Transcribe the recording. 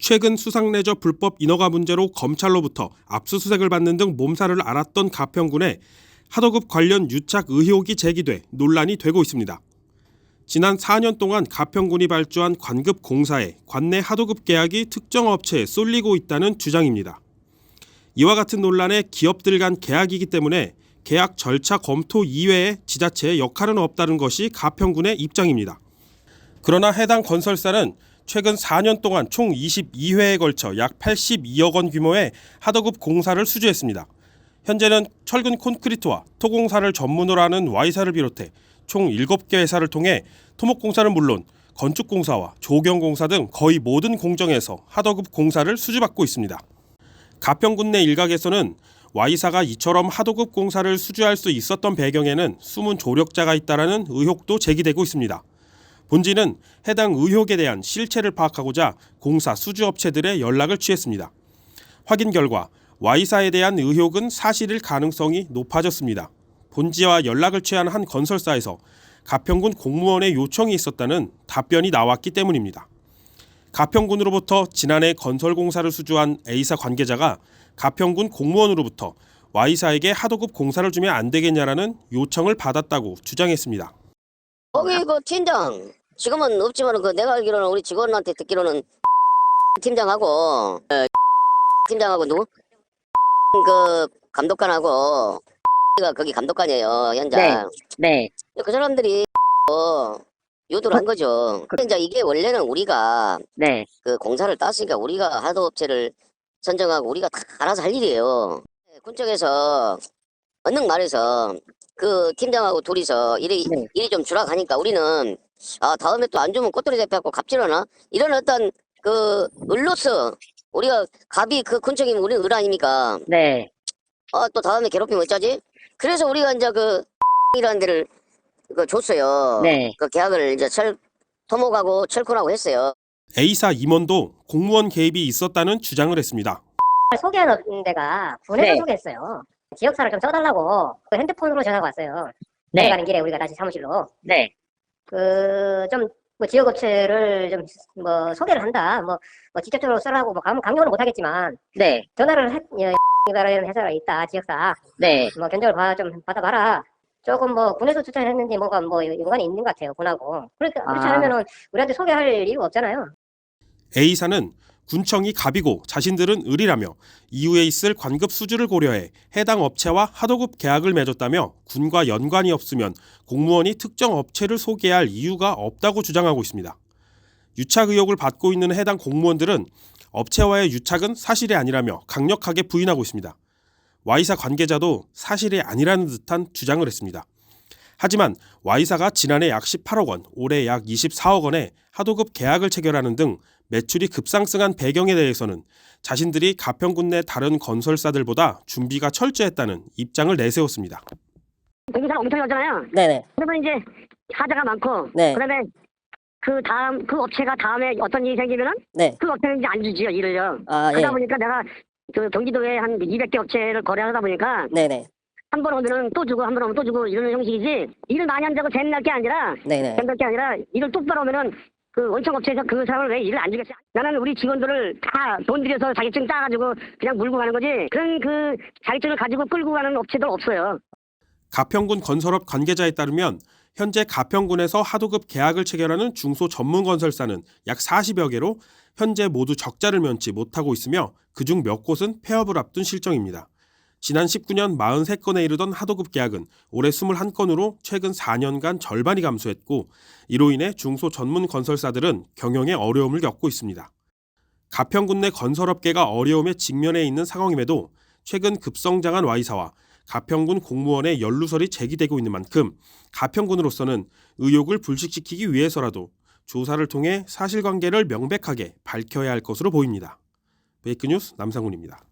최근 수상레저 불법 인허가 문제로 검찰로부터 압수수색을 받는 등 몸살을 앓았던 가평군에 하도급 관련 유착 의혹이 제기돼 논란이 되고 있습니다. 지난 4년 동안 가평군이 발주한 관급 공사에 관내 하도급 계약이 특정 업체에 쏠리고 있다는 주장입니다. 이와 같은 논란에 기업들 간 계약이기 때문에 계약 절차 검토 이외에 지자체의 역할은 없다는 것이 가평군의 입장입니다. 그러나 해당 건설사는 최근 4년 동안 총 22회에 걸쳐 약 82억 원 규모의 하도급 공사를 수주했습니다. 현재는 철근 콘크리트와 토공사를 전문으로 하는 Y사를 비롯해 총 7개 회사를 통해 토목공사는 물론 건축공사와 조경공사 등 거의 모든 공정에서 하도급 공사를 수주받고 있습니다. 가평군 내 일각에서는 Y사가 이처럼 하도급 공사를 수주할 수 있었던 배경에는 숨은 조력자가 있다라는 의혹도 제기되고 있습니다. 본지는 해당 의혹에 대한 실체를 파악하고자 공사 수주 업체들의 연락을 취했습니다. 확인 결과 Y사에 대한 의혹은 사실일 가능성이 높아졌습니다. 본지와 연락을 취한 한 건설사에서 가평군 공무원의 요청이 있었다는 답변이 나왔기 때문입니다. 가평군으로부터 지난해 건설공사를 수주한 A사 관계자가 가평군 공무원으로부터 Y사에게 하도급 공사를 주면 안 되겠냐라는 요청을 받았다고 주장했습니다. 거기 그 팀장 지금은 없지만 그 내가 알기로는 우리 직원한테 듣기로는 팀장하고 어, 팀장하고 누구 그 감독관하고 가 거기 감독관이에요 현장. 네. 그 사람들이 어, 요도를 한 거죠. 이제 이게 원래는 우리가 네. 그 공사를 땄으니까 우리가 하도 업체를 선정하고 우리가 다 알아서 할 일이에요. 군 쪽에서 언능 말해서 그 팀장하고 둘이서 일이 네. 일이 좀 주락하니까 우리는 아 다음에 또 안 주면 꼬투리 잡혀갖고 갑질하나 이런 어떤 그 을로서 우리가 갑이 그 군청이면 우리는 을 아닙니까? 네. 아 또 다음에 괴롭히면 어쩌지? 그래서 우리가 이제 그 이라는 데를 그 줬어요. 네. 그 계약을 이제 철 토목하고 철코라고 했어요. A사 임원도 공무원 개입이 있었다는 주장을 했습니다. 소개하는 데가 군에서 네. 소개했어요. 지역사를 좀 써달라고 그 핸드폰으로 전화가 왔어요. 네. 내려가는 길에 우리가 다시 사무실로 네. 그좀 뭐 지역업체를 좀 뭐 소개를 한다. 뭐, 뭐 직접적으로 쓰라고 뭐 강, 강요는 못하겠지만 네. 전화를 했 이라는 회사가 있다 지역사 네. 뭐 견적을 봐, 좀 받아봐라. 조금 뭐 군에서 추천했는지 뭐가 뭐 연관이 있는 것 같아요 군하고 그렇게 그렇지 아. 않으면은 우리한테 소개할 이유가 없잖아요. A사는 군청이 갑이고 자신들은 을이라며 이후에 있을 관급 수주를 고려해 해당 업체와 하도급 계약을 맺었다며 군과 연관이 없으면 공무원이 특정 업체를 소개할 이유가 없다고 주장하고 있습니다. 유착 의혹을 받고 있는 해당 공무원들은 업체와의 유착은 사실이 아니라며 강력하게 부인하고 있습니다. Y사 관계자도 사실이 아니라는 듯한 주장을 했습니다. 하지만 Y사가 지난해 약 18억 원, 올해 약 24억 원의 하도급 계약을 체결하는 등 매출이 급상승한 배경에 대해서는 자신들이 가평군 내 다른 건설사들보다 준비가 철저했다는 입장을 내세웠습니다. 공사 엄청 하잖아요. 네네. 그러면 이제 하자가 많고, 네. 그다음에 그 다음 그 업체가 다음에 어떤 일이 생기면은 네. 그 업체는 이제 안 주지요 일을요. 아, 예. 그러다 보니까 내가 그 경기도에 한 200개 업체를 거래하다 보니까 네네. 한 번 오면은 또 주고 한 번 오면 또 주고 이러는 형식이지 일을 많이 한다고 재미날 게 아니라 네네. 재미날 게 아니라 일을 똑바로 오면은 그 원청 업체에서 그 사람을 왜 일을 안 주겠어? 나는 우리 직원들을 다 돈 들여서 자격증 따가지고 그냥 물고 가는 거지 그런 그 자격증을 가지고 끌고 가는 업체들 없어요. 가평군 건설업 관계자에 따르면 현재 가평군에서 하도급 계약을 체결하는 중소 전문 건설사는 약 40여 개로 현재 모두 적자를 면치 못하고 있으며 그중 몇 곳은 폐업을 앞둔 실정입니다. 지난 19년 43건에 이르던 하도급 계약은 올해 21건으로 최근 4년간 절반이 감소했고 이로 인해 중소 전문 건설사들은 경영에 어려움을 겪고 있습니다. 가평군 내 건설업계가 어려움에 직면해 있는 상황임에도 최근 급성장한 Y사와 가평군 공무원의 연루설이 제기되고 있는 만큼 가평군으로서는 의혹을 불식시키기 위해서라도 조사를 통해 사실관계를 명백하게 밝혀야 할 것으로 보입니다. 베이크뉴스 남상훈입니다.